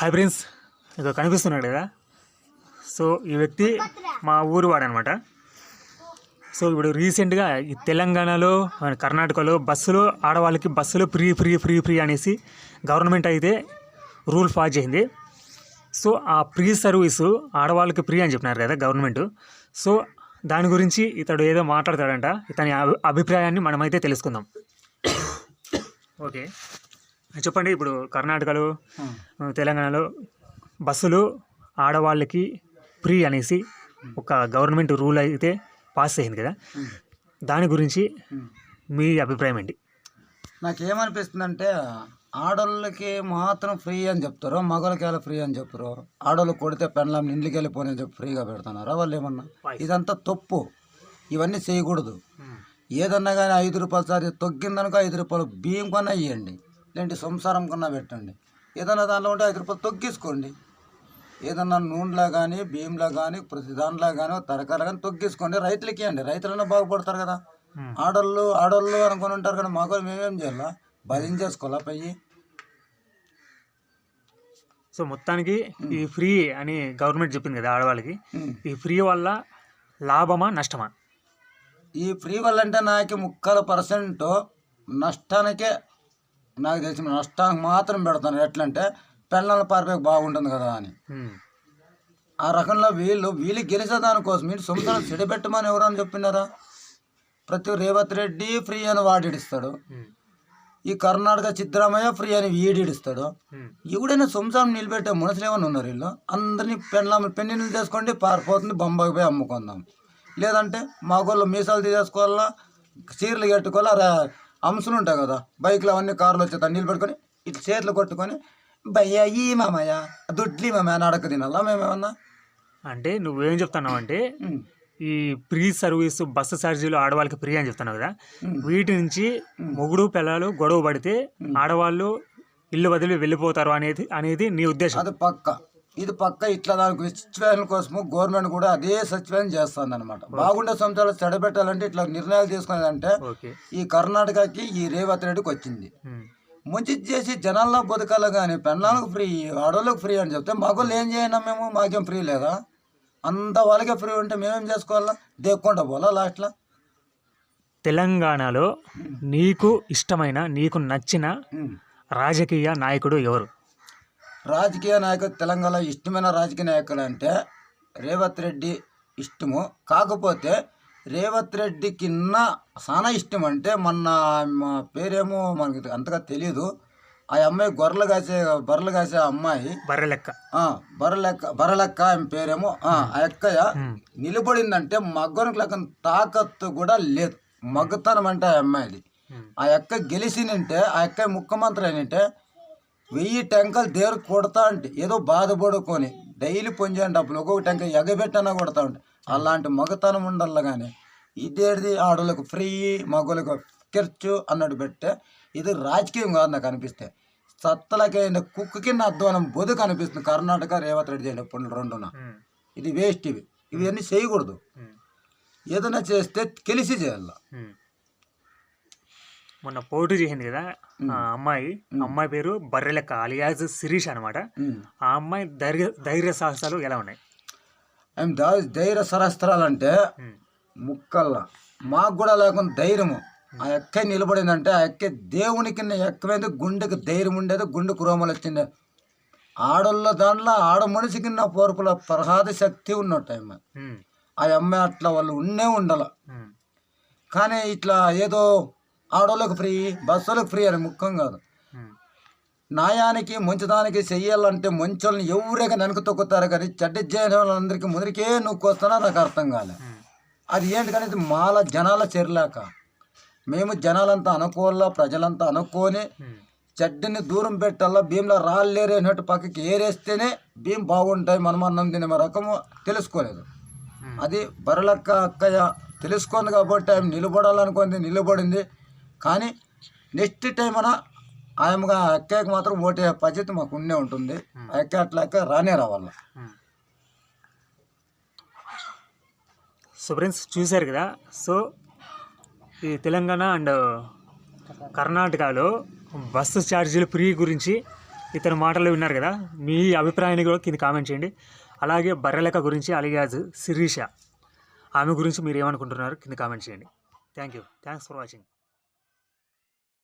Hi friends ఇక కనిపిస్తున్నాడు కదా? సో ఈ వ్యక్తి మా ఊరు వాడనమాట. సో ఇప్పుడు రీసెంట్గా ఈ తెలంగాణలో కర్ణాటకలో బస్సులో ఆడవాళ్ళకి బస్సులో ఫ్రీ ఫ్రీ ఫ్రీ ఫ్రీ అనేసి గవర్నమెంట్ అయితే రూల్ పాస్ చేసింది. సో ఆ ఫ్రీ సర్వీసు ఆడవాళ్ళకి ఫ్రీ అని చెప్పినారు కదా గవర్నమెంట్. సో దాని గురించి ఇతడు ఏదో మాట్లాడతాడంట. ఇతని అభి- అభిప్రాయాన్ని మనమైతే తెలుసుకుందాం. ఓకే. చెప్పండి ఇప్పుడు కర్ణాటకలో తెలంగాణలో బస్సులు ఆడవాళ్ళకి ఫ్రీ అనేసి ఒక గవర్నమెంట్ రూల్ అయితే పాస్ అయింది కదా. దాని గురించి మీ అభిప్రాయం ఏంటి? నాకేమనిపిస్తుందంటే ఆడోళ్ళకి మాత్రం ఫ్రీ అని చెప్తారు మగవాళ్ళకి ఎలా ఫ్రీ అని చెప్పరు ఆడోళ్ళు కొడితే పెండ్లం ఇంటికి వెళ్ళిపోని అని చెప్పి ఫ్రీగా పెడుతున్నారా వాళ్ళు ఏమన్నా? ఇదంతా తప్పు. ఇవన్నీ చేయకూడదు. ఏదన్నా కానీ ఐదు రూపాయలు సారి తొగ్గిందనుకో ఐదు రూపాయలు బియ్యం కన్నా ఇవ్వండి లేదంటే సంసారం కన్నా పెట్టండి. ఏదన్నా దాంట్లో ఉంటే ఐదు రూపాయలు తొగ్గించుకోండి ఏదన్నా నూనెలో కానీ బియ్యంలో కానీ ప్రతి దాంట్లో కానీ తరకాలు కానీ తొగ్గించుకోండి రైతులకి ఇవ్వండి. రైతులన్నా బాగుపడతారు కదా. ఆడోళ్ళు ఆడోళ్ళు అనుకుని ఉంటారు కానీ మగవాళ్ళు మేమేం చేయాలా? భజించేసుకోవాలా పోయి సో మొత్తానికి ఈ ఫ్రీ అని గవర్నమెంట్ చెప్పింది కదా ఆడవాళ్ళకి. ఈ ఫ్రీ వల్ల లాభమా నష్టమా? ఈ ఫ్రీ వల్ల అంటే నాకు ముక్కల పర్సెంట్ నష్టానికే నాకు తెలిసిన నష్టానికి మాత్రం పెడతాను. ఎట్లంటే పిల్లల పారిపోయి బాగుంటుంది కదా అని. ఆ రకంలో వీళ్ళు వీళ్ళు గెలిచే దానికోసం వీళ్ళు సొంతం చెడబెట్టమని ఎవరని చెప్పినారా? ప్రతి రేవంత్ రెడ్డి ఫ్రీ అని వాడిడిస్తాడు. ఉమ్. ఈ కర్ణాటక సిద్ధరామయ్య ఫ్రీ అని వీడిడిస్తాడు. ఉమ్. ఎవడైనా సంసారం నిలబెట్టే మనుషులు ఏమైనా ఉన్నారు వీళ్ళు? అందరినీ పెళ్ళ పెన్నిళ్ళు చేసుకోండి పారిపోతుంది బొంబాయికి పోయి అమ్ముకుందాం. లేదంటే మగోళ్ళు మీసాలు తీసేసుకోవాలా చీరలు కట్టుకోవాలా అంశులు ఉంటాయి కదా. బైక్లు అవన్నీ కార్లు వచ్చేది నీళ్ళు పెట్టుకొని ఇట్లా చేతులు కొట్టుకొని భయ్యా ఈ మామయ్య దుడ్లీ మామయ్య అని అడక తినాలా మేమేమన్నా? అంటే నువ్వేం చెప్తున్నావు అంటే. ఈ ఫ్రీ సర్వీస్ బస్సు ఛార్జీలు ఆడవాళ్ళకి ఫ్రీ అని చెప్తున్నావు కదా. వీటి నుంచి మొగుడు పిల్లలు గొడవ పడితే ఆడవాళ్ళు ఇల్లు వదిలి వెళ్ళిపోతారు అనేది అనేది నీ ఉద్దేశం. అది పక్క. ఇది పక్క ఇట్లా దానికి సచివాలయం కోసము గవర్నమెంట్ కూడా అదే సచివాలయం చేస్తుంది అనమాట బాగుండే సంస్థలు చెడబెట్టాలంటే ఇట్లా నిర్ణయాలు తీసుకునేదంటే ఈ కర్ణాటకకి ఈ రేవంత్ రెడ్డికి వచ్చింది. మంచి చేసి జనాల్లో బతకాలి కానీ పెళ్ళాలకు ఫ్రీ ఆడవాళ్ళకి ఫ్రీ అని చెప్తే మగవాళ్ళు ఏం చేయనా మేము? మాకేం ఫ్రీ లేదా? అంత వాళ్ళకే ఫ్రీ ఉంటే మేమేం చేసుకోవాలా? దేక్కుంటా పోలా లాస్ట్లో? తెలంగాణలో నీకు ఇష్టమైన నీకు నచ్చిన రాజకీయ నాయకుడు ఎవరు? రాజకీయ నాయకులు తెలంగాణలో ఇష్టమైన రాజకీయ నాయకులు అంటే రేవంత్ రెడ్డి ఇష్టము. కాకపోతే రేవంత్ రెడ్డి కింద చాలా ఇష్టం అంటే మొన్న మా పేరేమో మనకి అంతగా తెలియదు ఆ అమ్మాయి గొర్రెలు కాసే బర్రెలు కాసే అమ్మాయి. బర్రె లెక్క ఆ, బర్రెలెక్క బర్రెలెక్క ఆమె పేరేమో ఆ అక్కయ్య. నిలబడిందంటే మగ్గనికి లెక్క తాకత్తు కూడా లేదు. మగ్గతనం అంటే ఆ అమ్మాయిది. ఆ అక్క గెలిచినంటే ఆ అక్క ముఖ్యమంత్రి అయినంటే వెయ్యి టెంకలు దేరు కొడతా అంటే ఏదో బాధపడుకొని డైలీ పొంజేయండి డబ్బులు ఒక్కొక్క టెంక ఎగబెట్టనా కొడతా ఉంటే అలాంటి మగతనం ఉండాలి కానీ ఇదేది ఆడోళ్ళకు ఫ్రీ మగోళ్ళకు ఖర్చు అన్నట్టు పెట్టే ఇది రాజకీయం కాదు నాకు అనిపిస్తే సత్తలకైన కుక్క కింద అధ్వానం బొదుకు అనిపిస్తుంది కర్ణాటక రేవంత్ రెడ్డి చేయండి రెండున. ఇది వేస్ట్ ఇవి ఇవన్నీ చేయకూడదు. ఏదైనా చేస్తే కలిసి చేయాలి. మొన్న పోటీ చేసింది కదా ఆ అమ్మాయి అమ్మాయి పేరు బర్రెలెక్క అలియాజ్ శిరీష్ అనమాట ఆ అమ్మాయి ధైర్య ధైర్య సాహసాలు ఎలా ఉన్నాయి? ఆమె ధైర్య సరస్త్రాలంటే ఉమ్. ముక్కల్లా మాకు కూడా లేకుండా ధైర్యము. ఆ ఎక్క నిలబడిందంటే ఆ ఎక్క దేవుని కింద ఎక్కమైంది గుండెకి ధైర్యం ఉండేది గుండెకు రోమలు వచ్చింది ఆడోళ్ళ దాంట్లో ఆడ మనిషి కింద పోర్పుల ప్రసాద శక్తి ఉన్నట్టు ఆమె. ఆ అమ్మాయి అట్లా వాళ్ళు ఉన్నే ఉండాల. కానీ ఇట్లా ఏదో ఆడోళ్ళకి ఫ్రీ బస్సులకు ఫ్రీ అని ముఖ్యం కాదు. న్యాయానికి మంచిదానికి చెయ్యాలంటే మంచోళ్ళని ఎవరేగా వెనక తొక్కుతారు కానీ చెడ్డ వాళ్ళందరికీ ముందరికే నొక్కొస్తానో నాకు అర్థం కాలే. అది ఏంటి కానీ ఇది మాల జనాల చెరలేక మేము జనాలంతా అనుకోవాలా ప్రజలంతా అనుకోని. చెడ్డని దూరం పెట్టాలా భీంలో రాళ్ళేరే అన్నట్టు పక్కకి ఏరేస్తేనే భీం బాగుంటాయి మనం అన్నం తినే రకము తెలుసుకోలేదు. అది బరలక్క అక్కయ్య తెలుసుకుంది కాబట్టి ఆమె నిలబడాలనుకుంది నిలబడింది కానీ నెక్స్ట్ టైం అన ఆమెగా అక్కయ్యకి మాత్రం ఓటే పద్ధతి మాకు ఉండే ఉంటుంది. ఆ అక్క అట్లా అక్క రానే రావాల. సో ఫ్రెండ్స్ చూశారు కదా? సో ఈ తెలంగాణ అండ్ కర్ణాటకలో బస్సు ఛార్జీలు ఫ్రీ గురించి ఇతని మాటలు విన్నారు కదా? మీ అభిప్రాయాన్ని కూడా కింద కామెంట్ చేయండి. అలాగే బర్రెలక గురించి అలియాజ్ శిరీష ఆమె గురించి మీరు ఏమనుకుంటున్నారు? కింద కామెంట్ చేయండి. Thank you thanks for watching